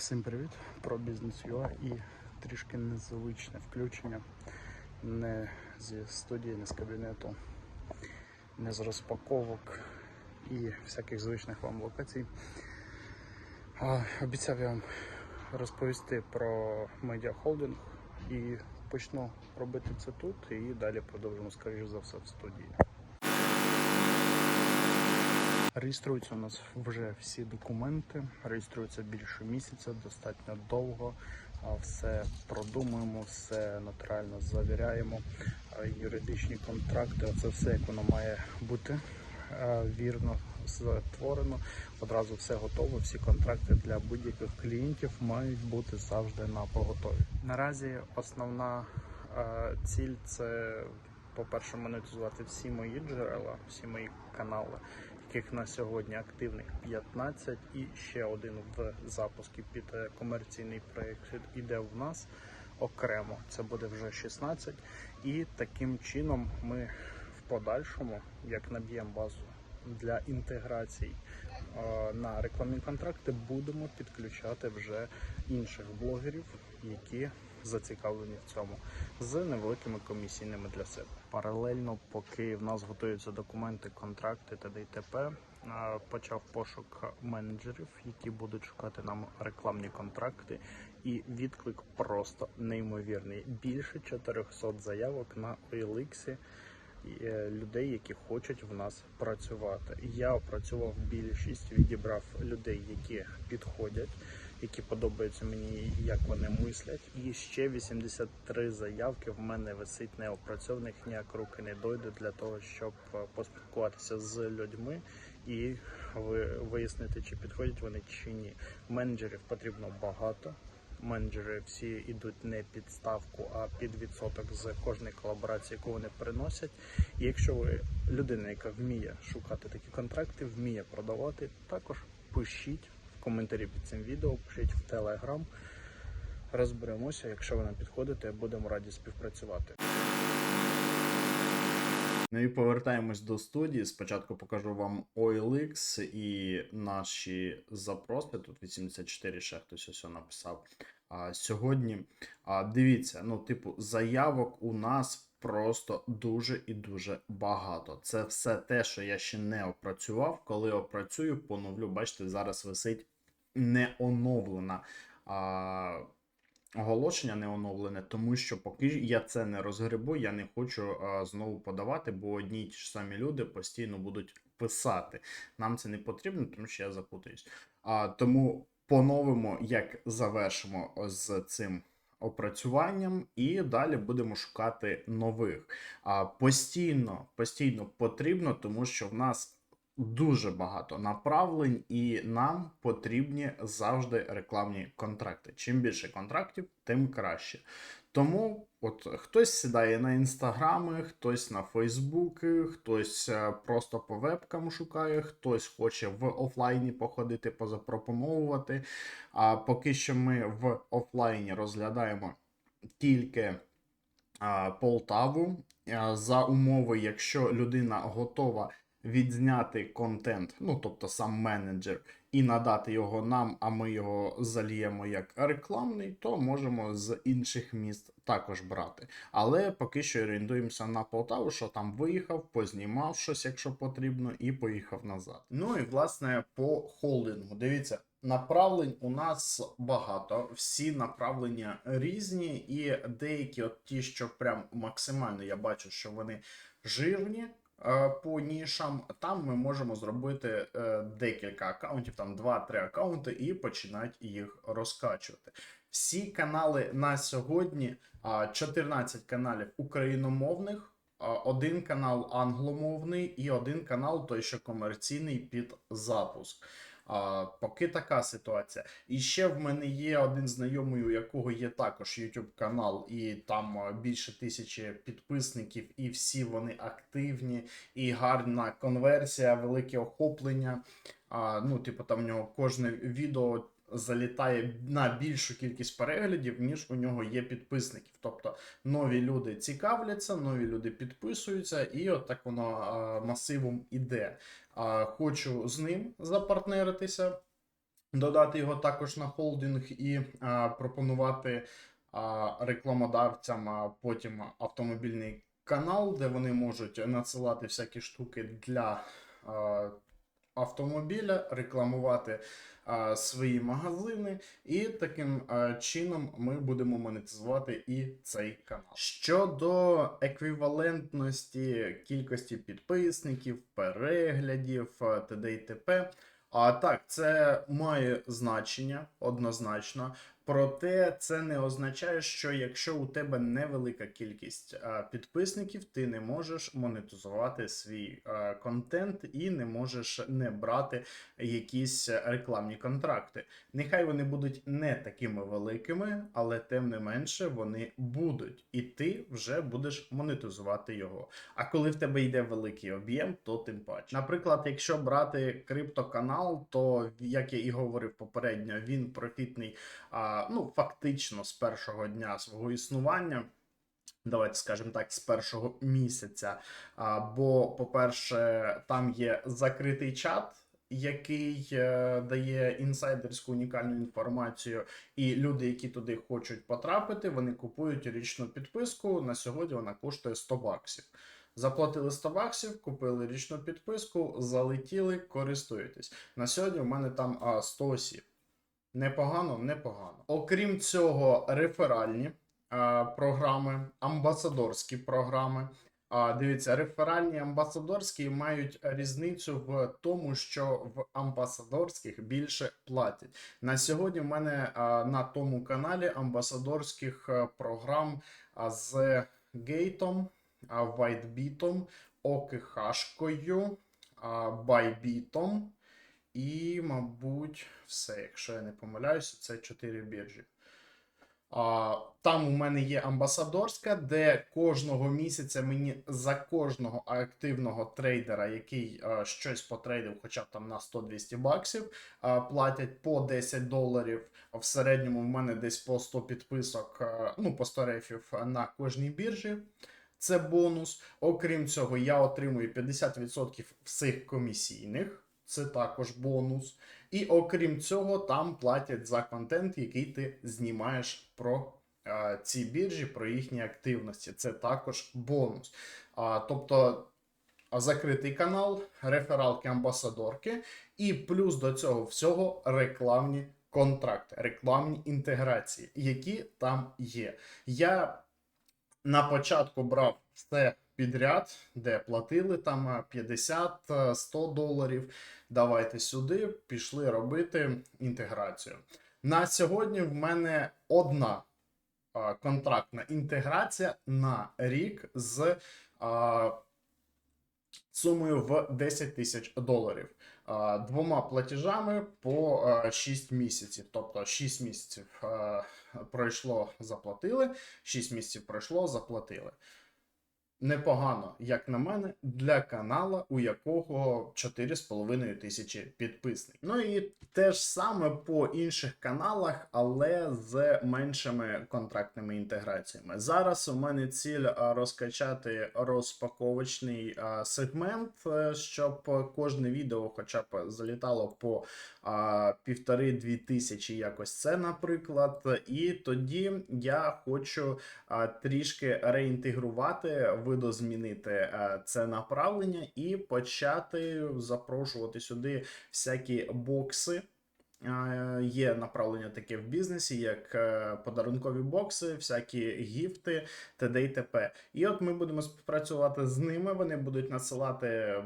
Всім привіт! Про бізнес UA і трішки незвичне включення не зі студії, не з кабінету, не з розпаковок і всяких звичних вам локацій. Обіцяв я вам розповісти про медіахолдинг і почну робити це тут і далі продовжимо, скоріш за все, в студії. Реєструються у нас вже всі документи, реєструються більше місяця, достатньо довго. Все продумуємо, все нотаріально завіряємо. Юридичні контракти, це все як воно має бути е, вірно створено. Одразу все готово. Всі контракти для будь-яких клієнтів мають бути завжди на поготові. Наразі основна е, ціль це, по-перше, монетизувати всі мої джерела, всі мої канали яких на сьогодні активних 15 і ще один в запуску під е, комерційний проєкт іде в нас окремо. Це буде вже 16. І таким чином ми в подальшому, як наб'ємо базу для інтеграцій е, на рекламні контракти, будемо підключати вже інших блогерів, які зацікавлені в цьому з невеликими комісійними для себе. Паралельно, поки в нас готуються документи, контракти та ДТП, е, почав пошук менеджерів, які будуть шукати нам рекламні контракти. І відклик просто неймовірний. Більше 400 заявок на OLX е, людей, які хочуть в нас працювати. Я опрацював більшість, відібрав людей, які підходять які подобаються мені, як вони мислять. І ще 83 заявки в мене висить неопрацьованих, ніяк руки не дойде для того, щоб е, поспілкуватися з людьми і вияснити, чи підходять вони чи ні. Менеджерів потрібно багато. Менеджери всі йдуть не під ставку, а під відсоток з кожної колаборації, яку вони приносять. І якщо ви людина, яка вміє шукати такі контракти, вміє продавати, також пишіть коментарі під цим відео, пишіть в Телеграм. Розберемося, якщо ви нам підходите, будемо раді співпрацювати. Ну і повертаємось до студії. Спочатку покажу вам OLX і наші запроси. Тут 84 ще хтось ось написав. А, сьогодні а, дивіться, ну, типу, заявок у нас просто дуже і дуже багато. Це все те, що я ще не опрацював. Коли опрацюю, поновлю. Бачите, зараз висить не оновлена. А, Оголошення не оновлене, тому що поки я це не розгребу, я не хочу а, знову подавати, бо одні й ті ж самі люди постійно будуть писати. Нам це не потрібно, тому що я запутаюсь. А, тому поновимо, як завершимо з цим опрацюванням, і далі будемо шукати нових. А, постійно, постійно потрібно, тому що в нас дуже багато направлень, і нам потрібні завжди рекламні контракти. Чим більше контрактів, тим краще. Тому от хтось сідає на інстаграми, хтось на Фейсбуки, хтось е, просто по вебкам шукає, хтось хоче в офлайні походити, позапропоновувати. А поки що ми в офлайні розглядаємо тільки а, Полтаву а, за умови, якщо людина готова відзняти контент, ну тобто сам менеджер, і надати його нам, а ми його заліємо як рекламний, то можемо з інших міст також брати. Але поки що орієнтуємося на Полтаву, що там виїхав, познімав щось, якщо потрібно, і поїхав назад. Ну і власне по холдингу. Дивіться. Направлень у нас багато, всі направлення різні, і деякі, от ті, що прям максимально я бачу, що вони жирні, по нішам, там ми можемо зробити е, декілька аккаунтів, там 2-3 аккаунти, і починати їх розкачувати. Всі канали на сьогодні, а, 14 каналів україномовних, один канал англомовний і один канал той, що комерційний під запуск. А, поки така ситуація. І ще в мене є один знайомий, у якого є також YouTube канал, і там більше тисячі підписників, і всі вони активні, і гарна конверсія, велике охоплення. А, ну, типу, там в нього кожне відео залітає на більшу кількість переглядів, ніж у нього є підписників. Тобто нові люди цікавляться, нові люди підписуються, і от так воно а, масивом іде. Хочу з ним запартнеритися. додати його також на холдинг і пропонувати рекламодавцям потім автомобільний канал, де вони можуть надсилати всякі штуки для автомобіля, рекламувати свої магазини, і таким чином ми будемо монетизувати і цей канал. Щодо еквівалентності кількості підписників, переглядів, т.д. і т.п. А так, це має значення однозначно. Проте це не означає, що якщо у тебе невелика кількість підписників, ти не можеш монетизувати свій контент і не можеш не брати якісь рекламні контракти. Нехай вони будуть не такими великими, але тим не менше вони будуть, і ти вже будеш монетизувати його. А коли в тебе йде великий об'єм, то тим паче. Наприклад, якщо брати криптоканал, то як я і говорив попередньо, він профітний ну, фактично з першого дня свого існування. Давайте скажемо так, з першого місяця. А, бо, по-перше, там є закритий чат, який е, дає інсайдерську унікальну інформацію, і люди, які туди хочуть потрапити, вони купують річну підписку. На сьогодні вона коштує 100 баксів. Заплатили 100 баксів, купили річну підписку, залетіли, користуєтесь. На сьогодні в мене там а, 100 осіб. Непогано, непогано. Окрім цього, реферальні а, програми, амбасадорські програми. А, дивіться, реферальні амбасадорські мають різницю в тому, що в амбасадорських більше платять. На сьогодні в мене а, на тому каналі амбасадорських програм а, з гейтом, вайтбітом, ОКХшкою, а, байбітом. І, мабуть, все, якщо я не помиляюся, це 4 біржі. А, там у мене є амбасадорська, де кожного місяця мені за кожного активного трейдера, який а, щось потрейдив, хоча б там на 100-200 баксів, а, платять по 10 доларів. В середньому в мене десь по 100 підписок, а, ну, по 100 рефів на кожній біржі. Це бонус. Окрім цього, я отримую 50% всіх комісійних. Це також бонус. І окрім цього, там платять за контент, який ти знімаєш про е, ці біржі, про їхні активності. Це також бонус. А, тобто закритий канал, рефералки амбасадорки, і плюс до цього всього рекламні контракти, рекламні інтеграції, які там є. Я на початку брав все підряд, де платили там 50-100 доларів. Давайте сюди, пішли робити інтеграцію. На сьогодні в мене одна а, контрактна інтеграція на рік з сумою в 10 тисяч доларів. Двома платежами по 6 місяців. Тобто 6 місяців пройшло, заплатили, 6 місяців пройшло, заплатили. Непогано, як на мене, для канала, у якого 4,5 тисячі підписників. Ну і те ж саме по інших каналах, але з меншими контрактними інтеграціями. Зараз у мене ціль розкачати розпаковочний сегмент, е, щоб кожне відео хоча б залітало по півтори-дві тисячі, якось це, наприклад. І тоді я хочу трішки реінтегрувати, видозмінити а, це направлення і почати запрошувати сюди всякі бокси. А, Є направлення таке в бізнесі, як е, подарункові бокси, всякі гіфти, т.д. і т.п. І от ми будемо співпрацювати з ними. Вони будуть надсилати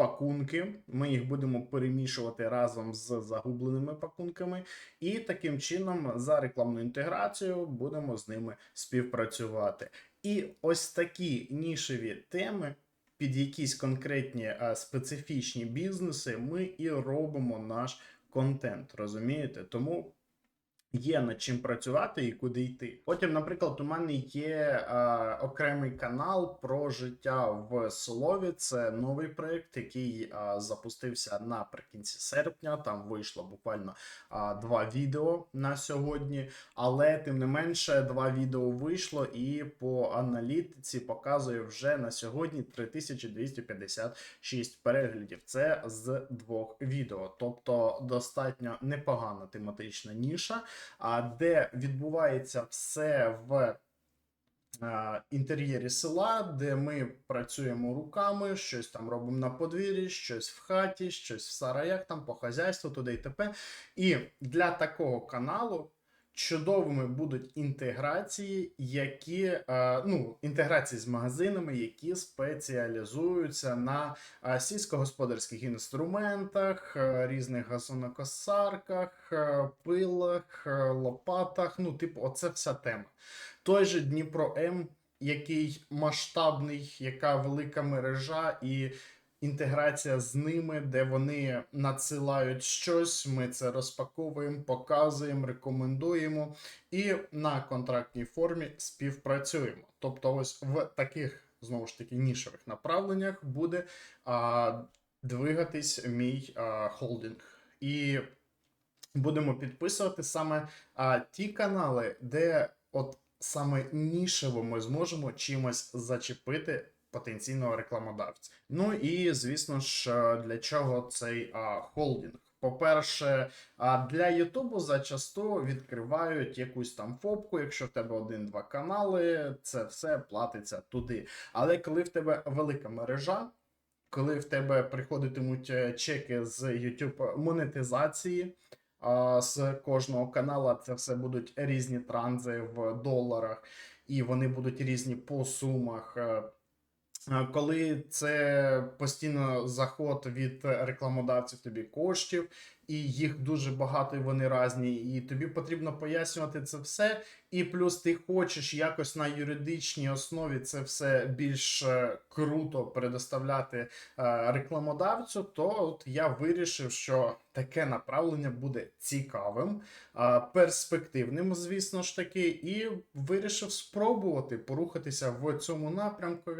пакунки. Ми їх будемо перемішувати разом з загубленими пакунками, і таким чином за рекламну інтеграцію будемо з ними співпрацювати. І ось такі нішеві теми. Під якісь конкретні а, специфічні бізнеси ми і робимо наш контент, розумієте? Тому Є над чим працювати і куди йти. Потім, наприклад, у мене є е, окремий канал про життя в Солові. Це новий проєкт, який е, запустився наприкінці серпня. Там вийшло буквально е, два відео на сьогодні. Але тим не менше, два відео вийшло, і по аналітиці показує вже на сьогодні 3256 переглядів. Це з двох відео, тобто достатньо непогана тематична ніша де відбувається все в е, інтер'єрі села, де ми працюємо руками, щось там робимо на подвір'ї, щось в хаті, щось в сараях, там по хазяйству, туди і т.п. І для такого каналу. Чудовими будуть інтеграції, які е, ну, інтеграції з магазинами, які спеціалізуються на е, сільськогосподарських інструментах, е, різних газонокосарках, пилах, лопатах. Ну, типу, оце вся тема. Той же Дніпро М, який масштабний, яка велика мережа і. Інтеграція з ними, де вони надсилають щось, ми це розпаковуємо, показуємо, рекомендуємо і на контрактній формі співпрацюємо. Тобто, ось в таких знову ж таки нішевих направленнях буде а, двигатись мій а, холдинг. І будемо підписувати саме а, ті канали, де от саме нішево ми зможемо чимось зачепити потенційного рекламодавця. Ну і звісно ж, е, для чого цей а, холдинг? По-перше, для Ютубу зачасту відкривають якусь там фобку, якщо в тебе один-два канали, це все платиться туди. Але коли в тебе велика мережа, коли в тебе приходитимуть е, чеки з YouTube монетизації, з кожного канала це все будуть різні транзи в доларах, і вони будуть різні по сумах. Е, Коли це постійно заход від рекламодавців тобі коштів, і їх дуже багато, і вони різні, і тобі потрібно пояснювати це все. І плюс ти хочеш якось на юридичній основі це все більш е, круто предоставляти е, рекламодавцю, то от я вирішив, що таке направлення буде цікавим, перспективним, звісно ж таки, і вирішив спробувати порухатися в цьому напрямку.